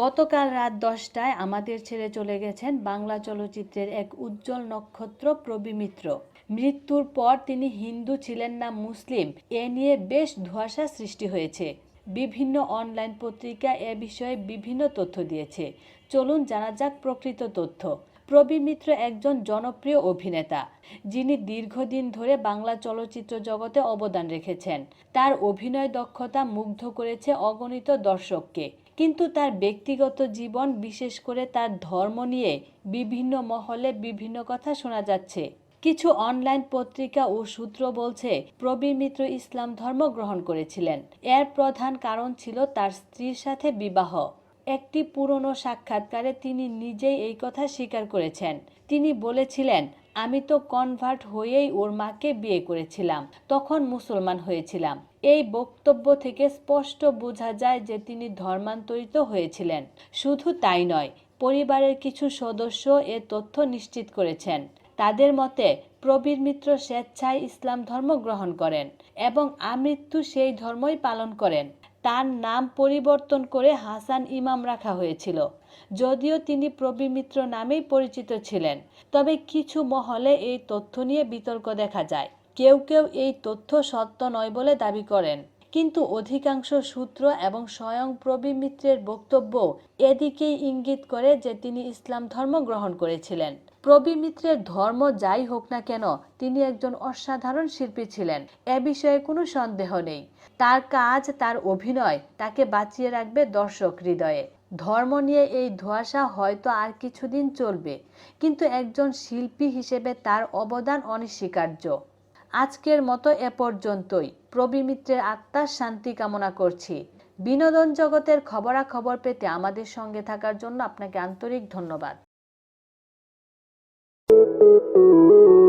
গতকাল রাত দশটায় আমাদের ছেড়ে চলে গেছেন বাংলা চলচ্চিত্রের এক উজ্জ্বল নক্ষত্র প্রবী মিত্র। মৃত্যুর পর তিনি হিন্দু ছিলেন না মুসলিম, এ নিয়ে বেশ ধোঁয়াশা সৃষ্টি হয়েছে। বিভিন্ন অনলাইন পত্রিকা এ বিষয়ে বিভিন্ন তথ্য দিয়েছে। চলুন জানা যাক প্রকৃত তথ্য। প্রবী মিত্র একজন জনপ্রিয় অভিনেতা, যিনি দীর্ঘদিন ধরে বাংলা চলচ্চিত্র জগতে অবদান রেখেছেন। তার অভিনয় দক্ষতা মুগ্ধ করেছে অগণিত দর্শককে। কিন্তু তার ব্যক্তিগত জীবন, বিশেষ করে তার ধর্ম নিয়ে বিভিন্ন মহলে বিভিন্ন কথা শোনা যাচ্ছে। কিছু অনলাইন পত্রিকা ও সূত্র বলছে প্রবীর মিত্র ইসলাম ধর্ম গ্রহণ করেছিলেন। এর প্রধান কারণ ছিল তার স্ত্রীর সাথে বিবাহ। একটি পুরনো সাক্ষাৎকারে তিনি নিজেই এই কথা স্বীকার করেছেন। তিনি বলেছিলেন আমি তো কনভার্ট হয়েই ওর মাকে বিয়ে করেছিলাম, তখন মুসলমান হয়েছিলাম। এই বক্তব্য থেকে স্পষ্ট বোঝা যায় যে তিনি ধর্মান্তরিত হয়েছিলেন। শুধু তাই নয়, পরিবারের কিছু সদস্য এ তথ্য নিশ্চিত করেছেন। তাদের মতে, প্রবীর মিত্র স্বেচ্ছায় ইসলাম ধর্ম গ্রহণ করেন এবং আমৃত্যু সেই ধর্মই পালন করেন। তার নাম পরিবর্তন করে হাসান ইমাম রাখা হয়েছিল। যদিও তিনি প্রবীর মিত্র নামেই পরিচিত ছিলেন, তবে কিছু মহলে এই তথ্য নিয়ে বিতর্ক দেখা যায়। কেউ কেউ এই তথ্য সত্য নয় বলে দাবি করেন। কিন্তু অধিকাংশ সূত্র এবং স্বয়ং প্রবীর মিত্রের বক্তব্য এদিকেই ইঙ্গিত করে যে তিনি ইসলাম ধর্ম গ্রহণ করেছিলেন। প্রবীর মিত্রের ধর্ম যাই হোক না কেন, তিনি একজন অসাধারণ শিল্পী ছিলেন। এ বিষয়ে কোনো সন্দেহ নেই। তার কাজ, তার অভিনয়, তাকে বাঁচিয়ে রাখবে দর্শক হৃদয়ে। ধর্ম নিয়ে এই ধোঁয়াশা হয়তো আর কিছুদিন চলবে, কিন্তু একজন শিল্পী হিসেবে তার অবদান অনস্বীকার্য। আজকের মতো এ পর্যন্তই। প্রবী মিত্রের আত্মার শান্তি কামনা করছি। বিনোদন জগতের খবরাখবর পেতে আমাদের সঙ্গে থাকার জন্য আপনাকে আন্তরিক ধন্যবাদ। Thank you.